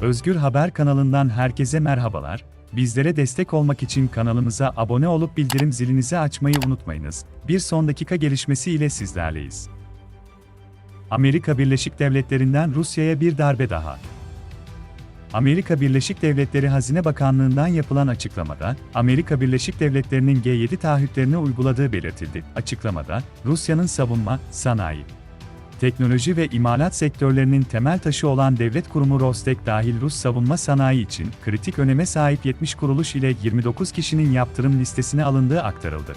Özgür Haber kanalından herkese merhabalar. Bizlere destek olmak için kanalımıza abone olup bildirim zilinizi açmayı unutmayınız. Bir son dakika gelişmesi ile sizlerleyiz. Amerika Birleşik Devletleri'nden Rusya'ya bir darbe daha. Amerika Birleşik Devletleri Hazine Bakanlığı'ndan yapılan açıklamada, Amerika Birleşik Devletleri'nin G7 taahhütlerini uyguladığı belirtildi. Açıklamada, Rusya'nın savunma, sanayi, teknoloji ve imalat sektörlerinin temel taşı olan devlet kurumu Rostek dahil Rus savunma sanayi için kritik öneme sahip 70 kuruluş ile 29 kişinin yaptırım listesine alındığı aktarıldı.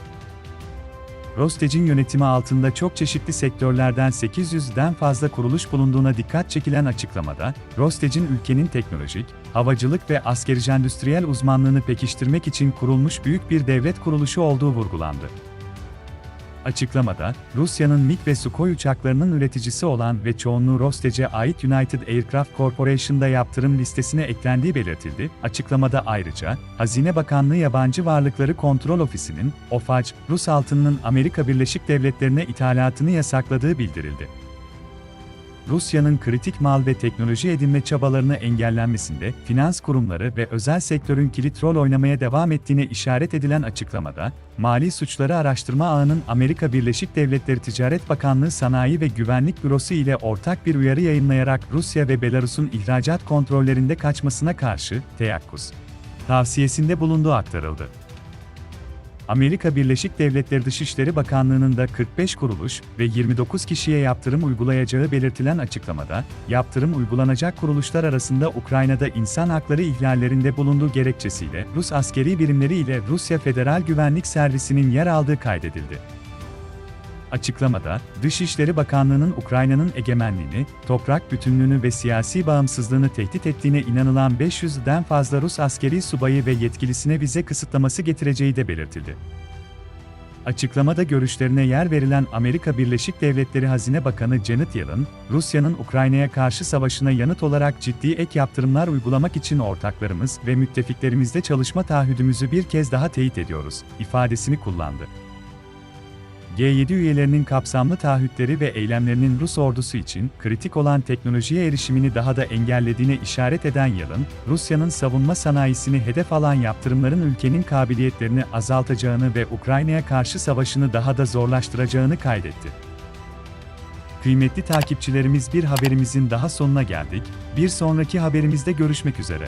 Rostec'in yönetimi altında çok çeşitli sektörlerden 800'den fazla kuruluş bulunduğuna dikkat çekilen açıklamada, Rostec'in ülkenin teknolojik, havacılık ve askeri endüstriyel uzmanlığını pekiştirmek için kurulmuş büyük bir devlet kuruluşu olduğu vurgulandı. Açıklamada, Rusya'nın MiG ve Sukhoi uçaklarının üreticisi olan ve çoğunluğu Rostec'e ait United Aircraft Corporation'da yaptırım listesine eklendiği belirtildi. Açıklamada ayrıca, Hazine Bakanlığı Yabancı Varlıkları Kontrol Ofisi'nin, OFAC, Rus altınının Amerika Birleşik Devletleri'ne ithalatını yasakladığı bildirildi. Rusya'nın kritik mal ve teknoloji edinme çabalarını engellenmesinde finans kurumları ve özel sektörün kilit rol oynamaya devam ettiğine işaret edilen açıklamada, Mali Suçları Araştırma Ağı'nın Amerika Birleşik Devletleri Ticaret Bakanlığı Sanayi ve Güvenlik Bürosu ile ortak bir uyarı yayınlayarak Rusya ve Belarus'un ihracat kontrollerinde kaçmasına karşı teyakkuz tavsiyesinde bulunduğu aktarıldı. Amerika Birleşik Devletleri Dışişleri Bakanlığı'nın da 45 kuruluş ve 29 kişiye yaptırım uygulayacağı belirtilen açıklamada, yaptırım uygulanacak kuruluşlar arasında Ukrayna'da insan hakları ihlallerinde bulunduğu gerekçesiyle Rus askeri birimleri ile Rusya Federal Güvenlik Servisi'nin yer aldığı kaydedildi. Açıklamada, Dışişleri Bakanlığı'nın Ukrayna'nın egemenliğini, toprak bütünlüğünü ve siyasi bağımsızlığını tehdit ettiğine inanılan 500'den fazla Rus askeri subayı ve yetkilisine vize kısıtlaması getireceği de belirtildi. Açıklamada görüşlerine yer verilen Amerika Birleşik Devletleri Hazine Bakanı Janet Yellen, Rusya'nın Ukrayna'ya karşı savaşına yanıt olarak ciddi ek yaptırımlar uygulamak için ortaklarımız ve müttefiklerimizle çalışma taahhüdümüzü bir kez daha teyit ediyoruz, ifadesini kullandı. G7 üyelerinin kapsamlı taahhütleri ve eylemlerinin Rus ordusu için kritik olan teknolojiye erişimini daha da engellediğine işaret eden Yalın, Rusya'nın savunma sanayisini hedef alan yaptırımların ülkenin kabiliyetlerini azaltacağını ve Ukrayna'ya karşı savaşını daha da zorlaştıracağını kaydetti. Kıymetli takipçilerimiz bir haberimizin daha sonuna geldik. Bir sonraki haberimizde görüşmek üzere.